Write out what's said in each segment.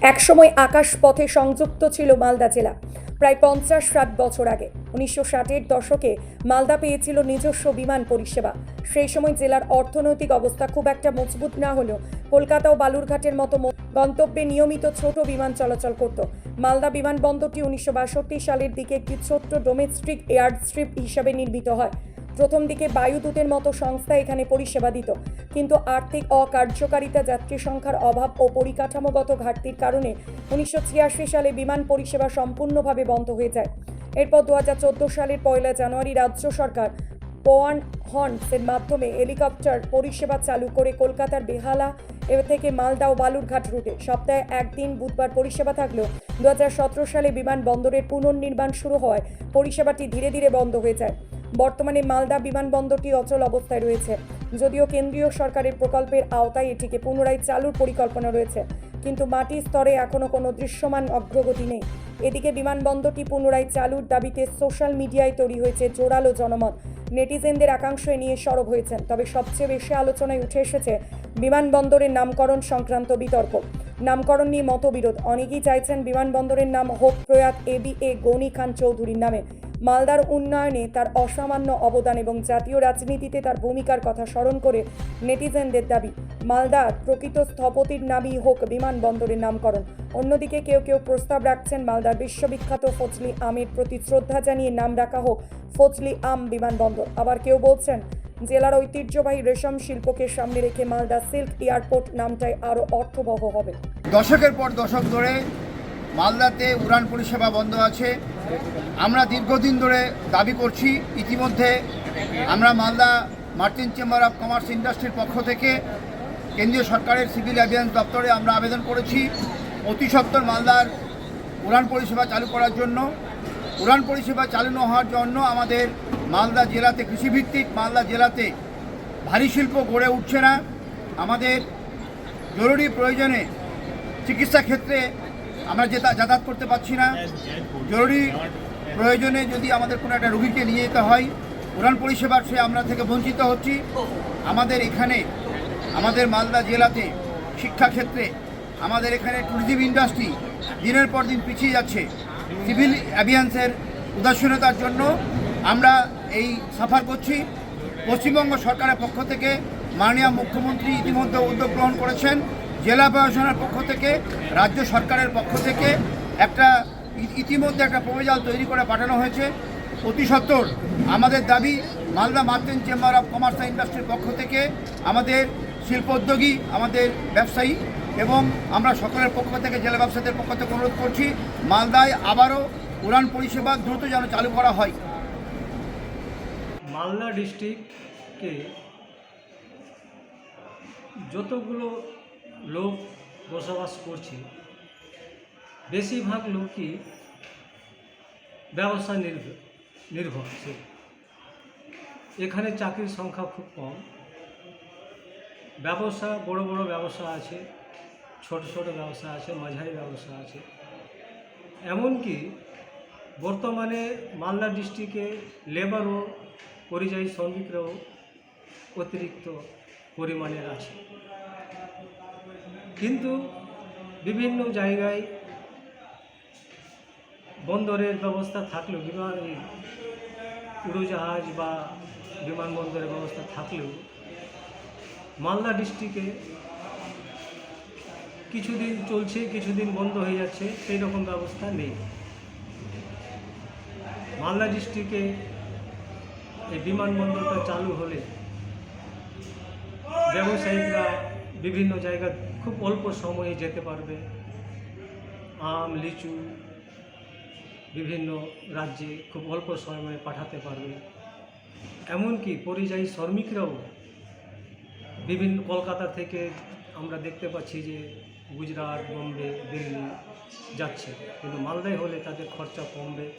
একসময় আকাশ পথে সংযুক্ত ছিল মালদা জেলা। প্রায় পঞ্চাশ ষাট বছর আগে। উনিশশো ষাটের দশকে মালদা পেয়েছিল নিজস্ব বিমান পরিষেবা। সেই সময় জেলার অর্থনৈতিক অবস্থা খুব একটা মজবুত না হলেও কলকাতা ও বালুরঘাটের মতো গন্তব্যে নিয়মিত ছোট বিমান চলাচল করত। মালদা বিমানবন্দরটি উনিশশো বাষট্টি সালের দিকে একটি ছোট্ট ডোমেস্টিক এয়ার স্ট্রিপ হিসাবে নির্মিত হয়। প্রথম দিকে বায়ুদূতের মতো সংস্থা এখানে পরিষেবা দিত। কিন্তু আর্থিক অকার্যকারিতা, যাত্রী সংখ্যার অভাব ও পরিকাঠামোগত ঘাটতির কারণে উনিশশো ছিয়াশি সালে বিমান পরিষেবা সম্পূর্ণভাবে বন্ধ হয়ে যায়। এরপর দু হাজার চোদ্দ সালের পয়লা জানুয়ারি রাজ্য সরকার পোয়ান হর্নসের মাধ্যমে হেলিকপ্টার পরিষেবা চালু করে কলকাতার বেহালা এ থেকে মালদা ও বালুরঘাট রুটে। সপ্তাহে একদিন বুধবার পরিষেবা থাকলেও দু হাজার সতেরো সালে বিমানবন্দরের পুনর্নির্মাণ শুরু হওয়ায় পরিষেবাটি ধীরে ধীরে বন্ধ হয়ে যায়। বর্তমানে মালদা বিমানবন্দরটি অচল অবস্থায় রয়েছে। যদিও কেন্দ্রীয় সরকারের প্রকল্পের আওতায় এটিকে পুনরায় চালুর পরিকল্পনা রয়েছে, কিন্তু মাটির স্তরে এখনও কোনো দৃশ্যমান অগ্রগতি নেই। এদিকে বিমানবন্দরটি পুনরায় চালুর দাবিতে সোশ্যাল মিডিয়ায় তৈরি হয়েছে জোরালো জনমত। নেটিজেনদের একাংশ নিয়ে সরব হয়েছেন, তবে সবচেয়ে বেশি আলোচনায় উঠে এসেছে বিমানবন্দরের নামকরণ সংক্রান্ত বিতর্ক। নামকরণ নিয়ে মতবিরোধ। অনেকেই চাইছেন বিমানবন্দরের নাম হোক প্রয়াত এ বি এ গনি খান চৌধুরীর নামে। মালদার উন্নয়নে তার অসামান্য অবদান এবং জাতীয় রাজনীতিতে তার ভূমিকার কথা স্মরণ করে নেটিজেনদের দাবি, মালদার প্রকৃত স্থপতির নামই হোক বিমানবন্দরের নামকরণ। অন্যদিকে কেউ কেউ প্রস্তাব রাখছেন মালদার বিশ্ববিখ্যাত ফজলি আমের প্রতি শ্রদ্ধা জানিয়ে নাম রাখা হোক ফজলি আম বিমানবন্দর। আবার কেউ বলছেন, জেলার ঐতিহ্যবাহী রেশম শিল্পকে সামনে রেখে মালদা সিল্ক এয়ারপোর্ট নামটাই আরও অর্থবহ হবে। দশকের পর দশক ধরে মালদাতে উড়ান পরিষেবা বন্ধ আছে। আমরা দীর্ঘদিন ধরে দাবি করছি, ইতিমধ্যে আমরা Malda merchant chamber of commerce ইন্ডাস্ট্রির পক্ষ থেকে কেন্দ্রীয় সরকারের সিভিল অ্যাভিয়ান্স দপ্তরে আমরা আবেদন করেছি অতি সত্বর মালদার উড়ান পরিষেবা চালু করার জন্য। উড়ান পরিষেবা চালু না হওয়ার জন্য আমাদের মালদা জেলাতে কৃষিভিত্তিক মালদা জেলাতে ভারী শিল্প গড়ে উঠছে না। আমাদের জরুরি প্রয়োজনে চিকিৎসা ক্ষেত্রে আমরা যেটা যাতায়াত করতে পারছি না। জরুরি প্রয়োজনে যদি আমাদের কোনো একটা রোগীকে নিয়ে যেতে হয়, উড়ান পরিষেবার সে আমরা থেকে বঞ্চিত হচ্ছি। আমাদের এখানে, আমাদের মালদা জেলাতে শিক্ষাক্ষেত্রে, আমাদের এখানে ট্যুরিজম ইন্ডাস্ট্রি দিনের পর দিন পিছিয়ে যাচ্ছে। সিভিল অ্যাভিয়ান্সের উদাসীনতার জন্য আমরা এই সাফার করছি। পশ্চিমবঙ্গ সরকারের পক্ষ থেকে মাননীয় মুখ্যমন্ত্রী ইতিমধ্যে উদ্যোগ গ্রহণ করেছেন। জেলা প্রশাসনের পক্ষ থেকে, রাজ্য সরকারের পক্ষ থেকে একটা ইতিমধ্যে একটা প্রপোজাল তৈরি করে পাঠানো হয়েছে। অতি সত্বর আমাদের দাবি Malda merchant chamber of commerce and ইন্ডাস্ট্রির পক্ষ থেকে আমাদের শিল্পোদ্যোগী, আমাদের ব্যবসায়ী এবং আমরা সকলের পক্ষ থেকে, জেলা ব্যবসায়ীদের পক্ষ থেকে অনুরোধ করছি, মালদায় আবারও উড়ান পরিষেবা দ্রুত যেন চালু করা হয়। মালদা ডিস্ট্রিক্টে যতগুলো লোক বসবাস করছে। বেশিরভাগ লোকই ব্যবসা নির্ভর নির্ভরশীল এখানে চাকরির সংখ্যা খুব কম। ব্যবসা, বড় বড় ব্যবসা আছে, ছোট ছোট ব্যবসা আছে, মাঝারি ব্যবসা আছে। এমনকি বর্তমানে মালদা ডিস্ট্রিক্টে লেবার ও পরিযায়ী শ্রমিকরাও অতিরিক্ত পরিমাণের আছে। কিন্তু বিভিন্ন জায়গায় বন্দরের ব্যবস্থা থাকলেও, বিমান উড়োজাহাজ বা বিমানবন্দরের ব্যবস্থা থাকলেও মালদা ডিস্ট্রিক্টে কিছুদিন চলছে, কিছুদিন বন্ধ হয়ে যাচ্ছে, সেই রকম ব্যবস্থা নেই। মালদা ডিস্ট্রিক্টে এই বিমানবন্দরটা চালু হলে ব্যবসায়িকরা বিভিন্ন জায়গা খুব অল্প সময়ে যেতে পারবে। আম, লিচু বিভিন্ন রাজ্যে খুব অল্প সময়ে পাঠাতে পারবে। এমনকি পরিযায়ী শ্রমিকরাও বিভিন্ন কলকাতা থেকে আমরা দেখতে পাচ্ছি যে গুজরাট, বোম্বে, দিল্লি যাচ্ছে। কিন্তু মালদায় হলে তাদের খরচা কমবে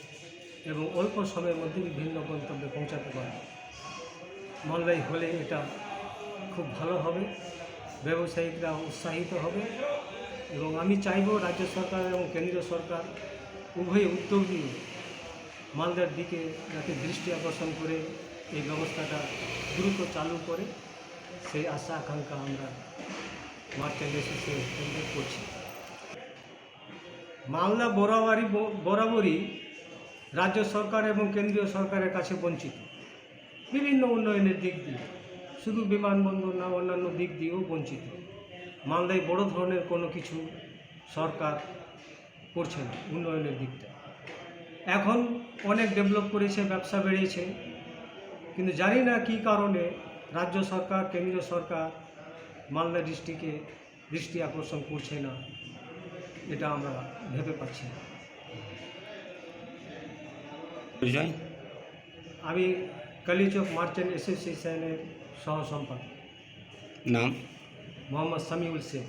এবং অল্প সময়ের মধ্যে বিভিন্ন গন্তব্যে পৌঁছাতে পারবে। মালদায় হলে এটা খুব ভালো হবে। ব্যবসায়িকরা উৎসাহিত হবে এবং আমি চাইব রাজ্য সরকার এবং কেন্দ্রীয় সরকার উভয় উদ্যোগ নিয়ে মালদার দিকে যাতে দৃষ্টি আকর্ষণ করে এই ব্যবস্থাটা দ্রুত চালু করে, সেই আশা, আকাঙ্ক্ষা আমরা মার্চেন্ট এসোসিয়েশন করছি। মালদা বরাবরই বরাবরই রাজ্য সরকার এবং কেন্দ্রীয় সরকারের কাছে বঞ্চিত। বিভিন্ন উন্নয়নের দিক দিয়ে। শুধু বিমানবন্দর না অন্যান্য দিক দিয়েও বঞ্চিত। মালদায় বড় ধরনের কোনো কিছু সরকার করছে না উন্নয়নের দিকটা। এখন অনেক ডেভেলপ করেছে ব্যবসা বেড়েছে কিন্তু জানি না কী কারণে রাজ্য সরকার কেন্দ্রীয় সরকার মালদা ডিস্ট্রিক্টে দৃষ্টি আকর্ষণ করছে না এটা আমরা ভেবে পাচ্ছি না। আমি কালীচক মার্চেন্ট অ্যাসোসিয়েশনের সহ সম্পাদক নাম মোহাম্মদ সামিউল শেখ